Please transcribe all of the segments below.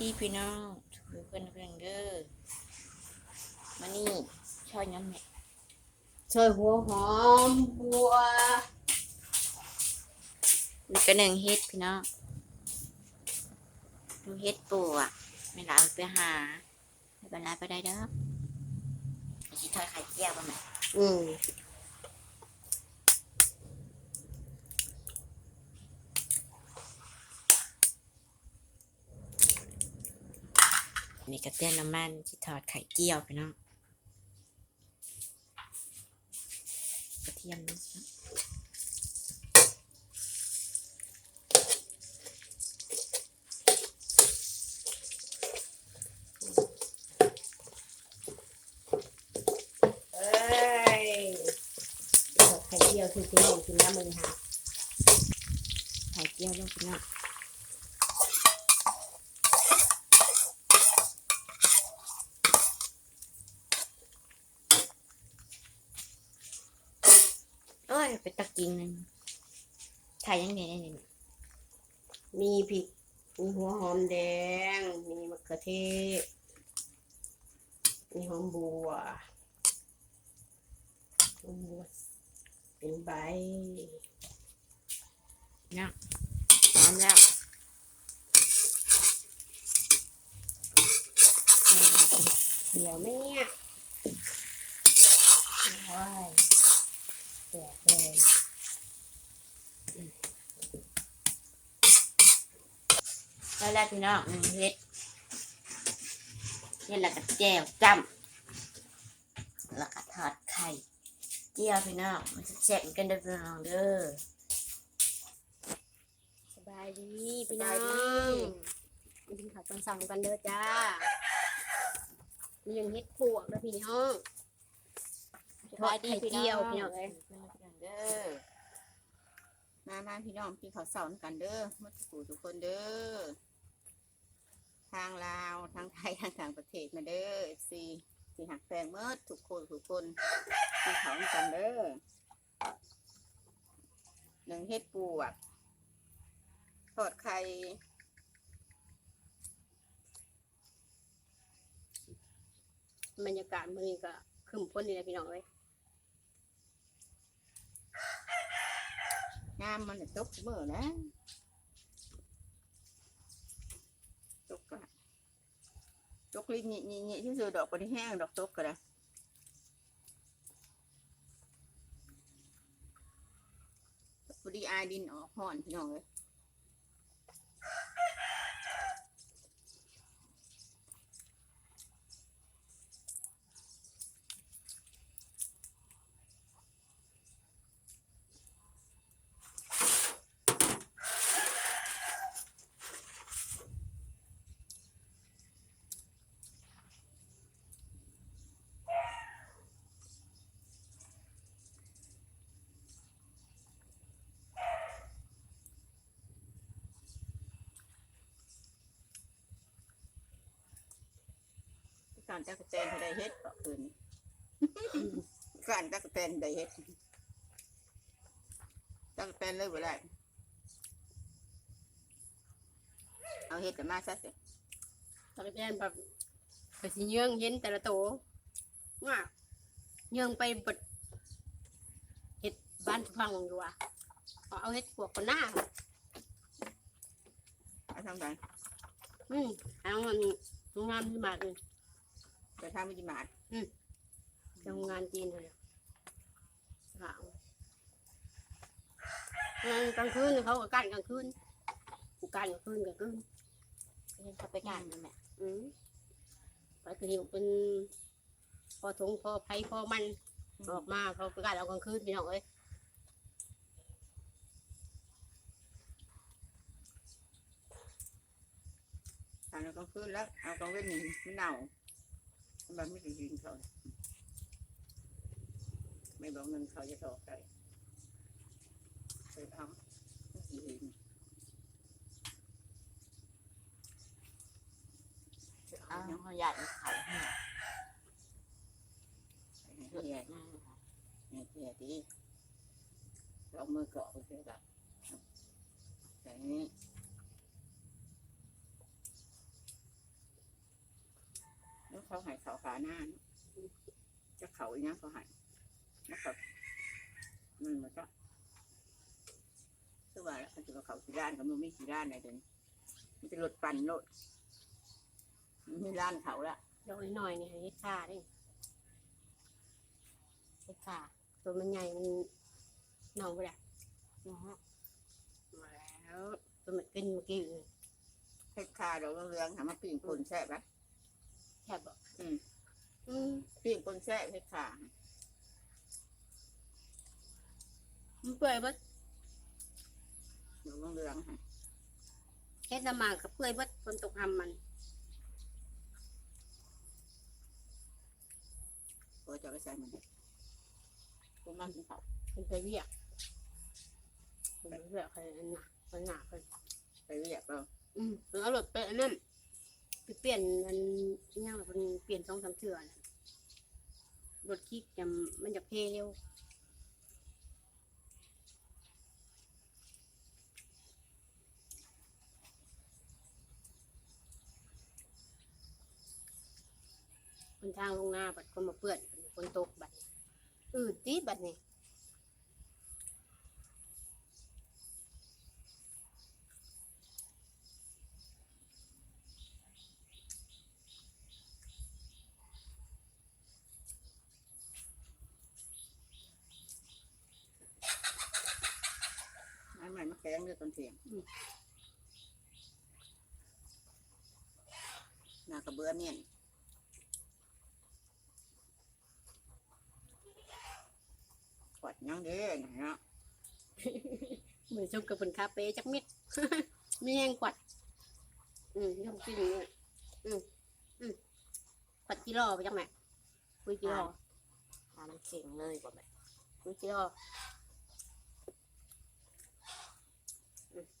ดีพี่น้องทุกคนเพื่อนเด้อมานี่ช่อยน้ำแม่ซอยหัวหอมบัวนี่ก็หนึ่งเฮ็ดพี่น้องดูเฮ็ดปูอะไม่ลาไปหาไม่เป็นไรไปได้เด้อไอ้ชิทอยไข่เจียวป่ะแม่อืม นี่กระเทียมน้ำมันชิทอดไข่เจียวพี่น้องกระเทียมนะเอ้ยไข่เจียวคือกินของกินน้ำมือค่ะไข่เจียวลงพี่น้อง โอ้ยไปตะกินนึงถ่ายยังไงได้เนี่ย มีพริก มีหัวหอมแดง มีมะเขือเทศ มีหอมบัวหอมบัว เป็นใบเนาะพร้อมแล้วนี่ก็กินเดี๋ยวแม่โอ้ย แตกเลยแล้วแรกพี่น้องเฮ็ดเฮ็ดแล้วก็แจ่วจ้ำแล้วก็ทอดไข่เจียวพี่น้องมันแซ่บกันเด้อพี่น้องเด้อสบายดีพี่น้องกินข้าวตอนสั่งกันเด้อจ้ามียังเฮ็ดปวกแล้วพี่น้อง ทอดไข่เจียวพี่น้องเอ้ยเด้อมามาพี่น้องพี่เขาวเสาร์กันเด้อมาสู่ทุกคนเด้อทางลาวทางไทยทางต่างประเทศมาเด้อเอฟซีที่หักแพงเมื่อทุกคนทุกคนพี่เขากันเด้อหนึ่งเฮ็ดปูอะทอดไข่บรรยากาศมื้อนี้ก็ครึ้มพ้นนี่แหละพี่น้องเอ้ย น้ำมันน่ะตกเมื่อนะตกกะตกลิ้นนี่นี่ที่สุดดอกปนี้แห้งดอกตกกะนะพอดีอายดินออกห่อนพี่น้องเลยารตะกะแตนเขาได้เฮ็ดก็คืนนี้การตะกะแตนได้เฮ็ดตะกะแตนเลยบ่ได้เอาเฮ็ดแต่มาซะสิตอนแรกแบบก็สิเยื่องเย็นแต่ละโตว่าเยื่องไปเบดเฮ็ดบ้านพังอยู่ว่ะเอาเอาเฮ็ดปวกคนหน้าเอาทำกันอืมเอามันงานที่มาเลย ไปทำมิจิมาดทำงานจีนเลยขาวงานกลางคืนเขาก็กันกลางคืนกูกันกลางคืนกลางคืนเฮ็ดเข้าไปกันนี่แม่อืมไปคืออยู่เป็นพอทงพอไผพอมันออกมาเขาก็กันเอากลางคืนพี่น้องเอ้ยทำแล้วก็คืนแล้วเอากองเว้นนี่มันเน่า มันไม่ได้ยินเขาไม่บอกเงินเขาจะถอกได้ไปเอาไม่สิเห็นอ้าวเขาอยากเอาไข่ให้เฮียอืมเฮียดีลองมือเกาะไปเลยแบบแต่นี้ เขาใหายเขาขาหน้าเนาะจะเขาอีกนะเขาใหายนะครับมันมันก็คือว่าแล้วเขาจะว่าเขาสีด้านกับมันไม่สีด้านไหนเดี๋ยวนี้มันจะหลดปั่นโลดมันไม่ด้านเขาละดอกน้อยๆนี่ให้เฮ็ดค่าได้ใช่ค่ะตัวมันใหญ่มันเน่าไปแล้วอือฮึมาแล้วตัวมันกินเมื่อกี้เลยเฮ็ดคาดอกเรืองๆหามาปิ้งปนแซ่บปะแค่บอก อืมอืมปิ้งปนแซ่บเฮ็ดคามันเปื่อยเบิดเดอกเรืองๆฮะเฮ็ดน้ำหมากกับเปื่อยเบิดคนตกทำมันพอจะไปใส่มันกูมากินข้าวเป็นไปเรียกเป็นไปเรียกใครอันหนาอันหนาเพิ่นไปเรียกเราอืมเพิ่นเอารถไปอันนั้น ไปเปลี่ยนมันอิหยังล่ะเพิ่นเปลี่ยนสองสามเทื่อน่ะรถคิกจำมันจะเพเร็วคนทางลงหน้าบัดคนมาเปื้อนคนตกบัดอืดตีบัดนี่ ไม้ใหม่มา แกงเลือดตอนเที่ยงหน้ากระเบื้อเมียนขวดยังเด้อนะเนาะเหมือนชมกับเป็นคาเฟ่จักมิดมีแห้งขวัดอืมยำกินเลยอืมอืมขวัดกิโลไปจังไหมคุยกิโลทามันเข่งเลยกว่าแบบคุยกิโล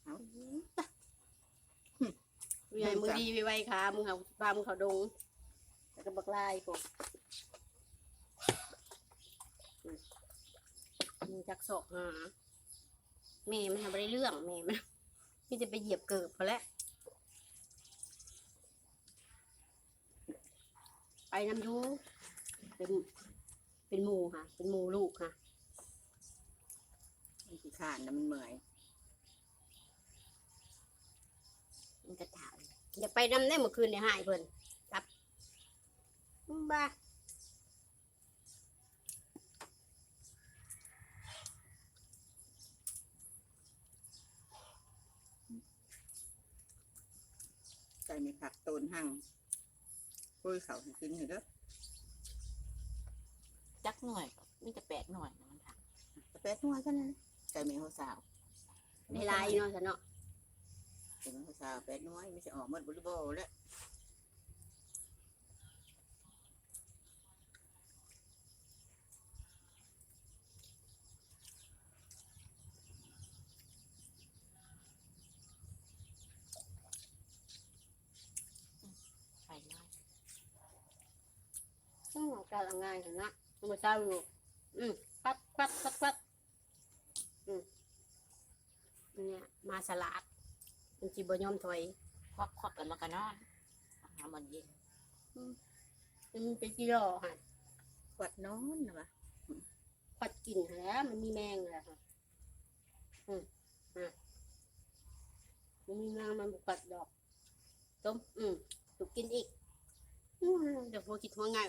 เอามีไงมือดีไวๆขามึงเขาพามึงเขาดงแล้วก็บักลายพวกอืมมึงจักศอกหาแม่มันทำไม่ได้เรื่องแม่มันพี่จะไปเหยียบเกิบพอแล้วไปน้ำยูเป็นเป็นหมูค่ะ เป็นหมูลูกค่ะมันขี้ข้านนะมันเมื่อย มันกระถาง อยากไปน้ำได้เมื่อคืนเนี่ยหายเพิ่นครับบ้าใจมีผักโตนหั่งปุ้ยเขาให้กินอยู่เด้อจักหน่อยก็มีแต่แปดหน่อยนะมันถางกระแปดนัวเท่านั้นใจมีหัวสาว ในลายเนาะฉันเนาะ ใจมีหัวสาวแปดน้อยไม่ใช่ออกหมดบริโภคแล้วไข่น้อยอืมการงานฉันนะมันมาเศร้าอยู่อืมควัดควัดควัดควัดอืมเนี่ยมาสลัด มันจีบยอมถอยควักควักแล้วมันก็นอนหามันเย็นมันเป็นกิโลค่ะขวดนอนนะวะควัดกินแล้วมันมีแมงเลยค่ะอืมอะมันมีแมงมันบุกกัดดอกต้มอืมถูกกินอีกอืมเดี๋ยวพอคิดว่าไงาย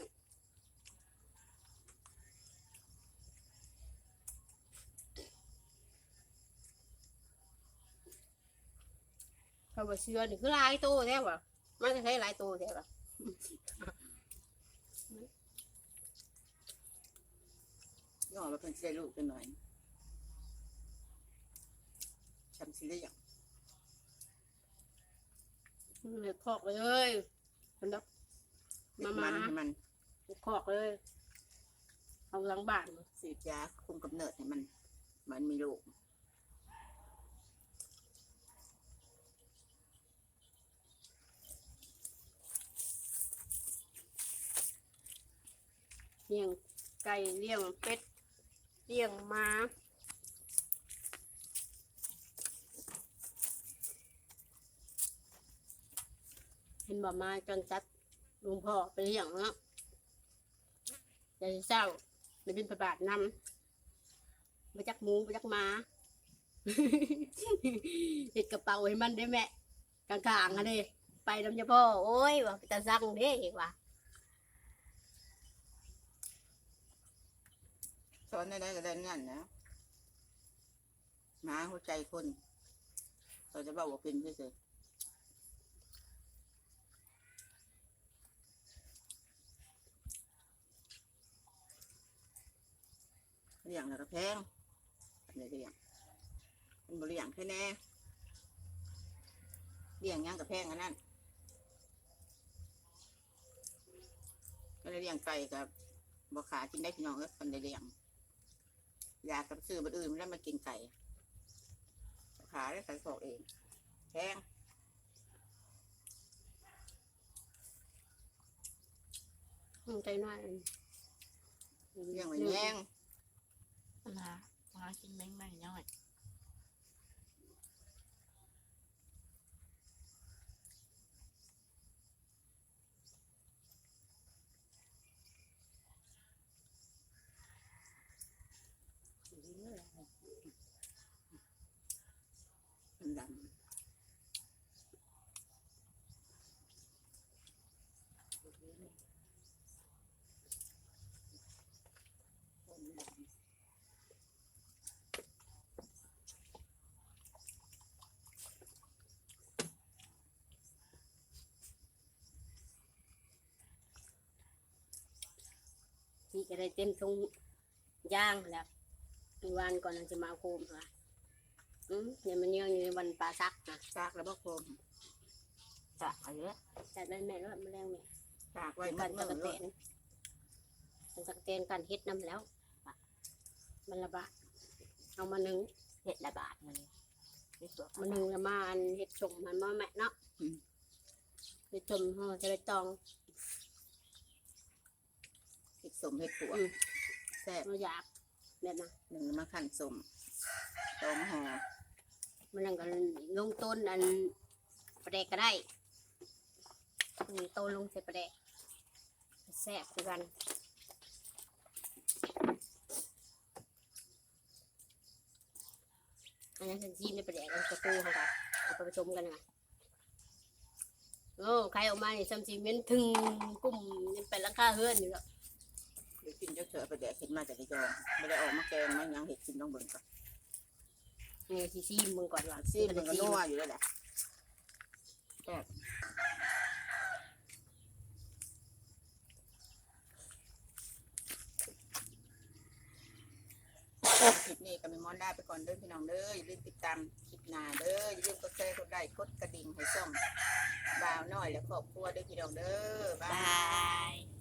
เขา บอกเชื่อนี่คือหลายตัวแท้ว่ะมันจะใช้หลายตัวแท้ว่ะย่อมาเป็นเสียลูกกันหน่อยชำสิเรียงเลยคอกเลยคนดับมามานให้มันคอกเลย เอาหลังบ้าน สีดยาคุมกำเนิดให้มัน มันมีลูก เลี้ยงไก่เลี้ยงเป็ดเลี้ยงม้าเห็นบ่มาจนจัดลุงพ่อไปเลี้ยงเนาะใจเศร้าไปบินประบาทนำไปจักหมูไปจักมาเห็ดกระเป๋าให้มันได้แม่กลางๆอะเด้ไปน้ำยาพ่อโอ้ยว่าไปตาสั่งเด้ว่ะ อนได้ได้ก็ได้นั่นนะหมาหัวใจคนเราจะบอกว่าเป็นเฉยๆเลี้ยงแล้วก็แพงอันนี้เลี้ยงมันบริอย่างแค่แน่เลี้ยงหยังกับแพงอันนั้นก็เลยเลี้ยงไก่กับบ่ขากินได้พี่น้องเอ้ยคนได้เลี้ยง อยากกับซื้อบันอื่นไม่ได้มากินไก่ขาได้ใส่ฟอกเองแพงอืมใจน้อยเลี้ยงไว้แย่งนะมากินแมงใหม่น้อย มันดำ พี่ ก็ได้เต็มทงย่างแล้วอีกวันก่อนเราจะมาเอาโคมค่ะอืมเนี่ยมันเยื่องอยู่ในวันปลาซักนะซากแล้วบ่คมซากเอาเยอะจัดได้แม่แล้วแมลงแม่ซากไว้กัมันนตะเมื่กะอเตนมันตะกะเตนกันเฮ็ดน้ำแล้ว มันระบาดเอามาหนึ่งเห็ดละบาทมันนี่ตัวมาหนึ่งแล้วมาอันเฮ็ดชมมันมาแม่เนาะเฮ็ดชมห่อจะไปตองเห็ด สมเห็ดปัวอืม แซ่บเราอยากแบบนะหนึ่งมาขั้นสมตองห่อมันนั่งกันลงต้นอันประเดกก็ได้นี่โตลงใส่ประเดกแซ่บคือกันอันนั้นเป็นซีนในประเดกกับกระปูเขาค่ะเอาไปผสมกันค่ะโอ้ใครออกมานี่ซัมซีเมนถึงกลุ่มยังเป็นราคาเฮือนอยู่แล้วเดี๋ยวกินเจ้าเสือไปแดกเห็ดมาจากกระจองไม่ได้ออกมาแกงมายังเห็ดกินต้องเบิ่งก่อนนี่ซีซีมึงก่อนว่าซีมันก็นัวอยู่แล้วแหละแซ่บคลิปนี้ก็มีมอนได้ไปก่อนเด้อพี่น้องเด้ออย่าลืมติดตามคลิปหน้าเด้ออย่าลืมกดแชร์กดไลค์กดกระดิ่งให้ส่องบ่าวน้อยและครอบครัวเด้อพี่น้องเด้อบ๊ายบาบายย